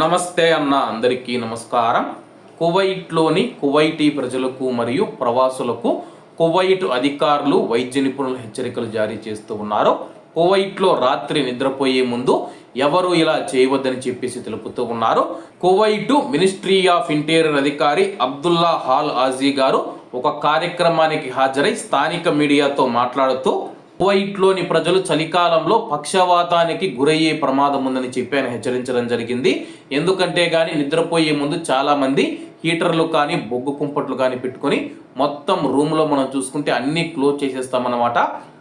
నమస్తే అన్న అందరికీ నమస్కారం. కువైట్లోని కువైటీ ప్రజలకు మరియు ప్రవాసులకు కువైట్ అధికారులు వైద్య నిపుణులు హెచ్చరికలు జారీ చేస్తూ ఉన్నారు. కువైట్లో రాత్రి నిద్రపోయే ముందు ఎవరు ఇలా చేయవద్దని చెప్పేసి తెలుపుతూ ఉన్నారు. కువైటు మినిస్ట్రీ ఆఫ్ ఇంటీరియర్ అధికారి అబ్దుల్లా హాల్ ఆజీ గారు ఒక కార్యక్రమానికి హాజరై స్థానిక మీడియాతో మాట్లాడుతూ కువైట్లోని ప్రజలు చలికాలంలో పక్షవాతానికి గురయ్యే ప్రమాదం ఉందని చెప్పి ఆయన హెచ్చరించడం జరిగింది. ఎందుకంటే కానీ నిద్రపోయే ముందు చాలామంది హీటర్లు కానీ బొగ్గు కుంపట్లు కానీ పెట్టుకొని మొత్తం రూమ్లో మనం చూసుకుంటే అన్నీ క్లోజ్ చేసేస్తామన్నమాట.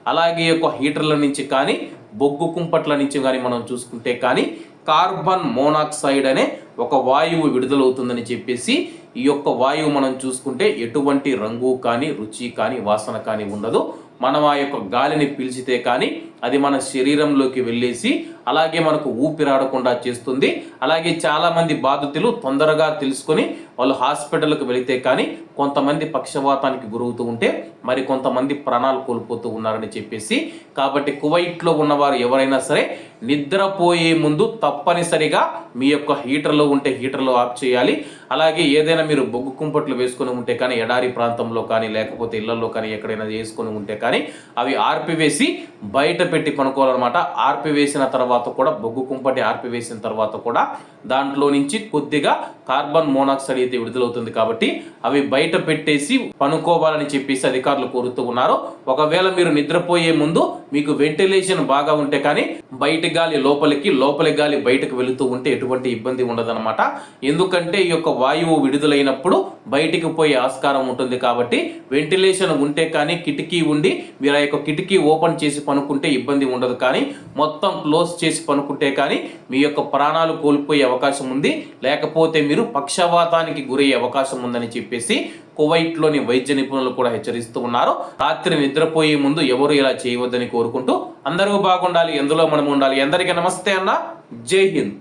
అలాగే యొక్క హీటర్ల నుంచి కానీ బొగ్గు కుంపట్ల నుంచి కానీ మనం చూసుకుంటే కానీ కార్బన్ మోనాక్సైడ్ అనే ఒక వాయువు విడుదలవుతుందని చెప్పేసి ఈ యొక్క వాయువు మనం చూసుకుంటే ఎటువంటి రంగు కానీ రుచి కానీ వాసన కానీ ఉండదు. మనం ఆ యొక్క గాలిని పీల్చితే కానీ అది మన శరీరంలోకి వెళ్ళేసి అలాగే మనకు ఊపిరాడకుండా చేస్తుంది. అలాగే చాలామంది బాధితులు తొందరగా తెలుసుకొని వాళ్ళు హాస్పిటల్కి వెళితే కానీ కొంతమంది పక్షవాతానికి గురవుతూ ఉంటే మరి కొంతమంది ప్రాణాలు కోల్పోతూ ఉన్నారని చెప్పేసి. కాబట్టి కువైట్లో ఉన్నవారు ఎవరైనా సరే నిద్రపోయే ముందు తప్పనిసరిగా మీ యొక్క హీటర్లో ఉంటే హీటర్లో ఆఫ్ చేయాలి. అలాగే ఏదైనా మీరు బొగ్గు కుంపట్లు వేసుకొని ఉంటే కానీ ఎడారి ప్రాంతంలో కానీ లేకపోతే ఇళ్ళలో కానీ ఎక్కడైనా వేసుకొని ఉంటే కానీ అవి ఆర్పివేసి బయట పెట్టి కొనుక్కోవాలన్నమాట ఆర్పివేసిన తర్వాత కూడా బొగ్గు కుంపటి ఆర్పివేసిన తర్వాత కూడా దాంట్లో నుంచి కొద్దిగా కార్బన్ మోనాక్సైడ్ అయితే విడుదలవుతుంది కాబట్టి అవి బయట పెట్టేసి పనుకోవాలని చెప్పేసి అధికారులు కోరుతూ ఉన్నారు. ఒకవేళ మీరు నిద్రపోయే ముందు మీకు వెంటిలేషన్ బాగా ఉంటే కానీ బయట గాలి లోపలికి లోపలి గాలి బయటకు వెళుతూ ఉంటే ఎటువంటి ఇబ్బంది ఉండదన్నమాట. ఎందుకంటే ఈ యొక్క వాయువు విడుదలైనప్పుడు బయటికి పోయే ఆస్కారం ఉంటుంది కాబట్టి వెంటిలేషన్ ఉంటే కానీ కిటికీ ఉండి మీరు ఆ యొక్క కిటికీ ఓపెన్ చేసి పనుకుంటే ఇబ్బంది ఉండదు కానీ మొత్తం క్లోజ్ చేసి పనుకుంటే కానీ మీ యొక్క ప్రాణాలు కోల్పోయే అవకాశం ఉంది. లేకపోతే మీరు పక్షవాతానికి గురయ్యే అవకాశం ఉందని చెప్పేసి కువైట్లోని వైద్య నిపుణులు కూడా హెచ్చరిస్తూ ఉన్నారు. రాత్రి నిద్రపోయే ముందు ఎవరు ఇలా చేయవద్దని కోరుకుంటూ అందరూ బాగుండాలి ఎందులో మనం ఉండాలి? అందరికీ నమస్తే అన్న. జై హింద్.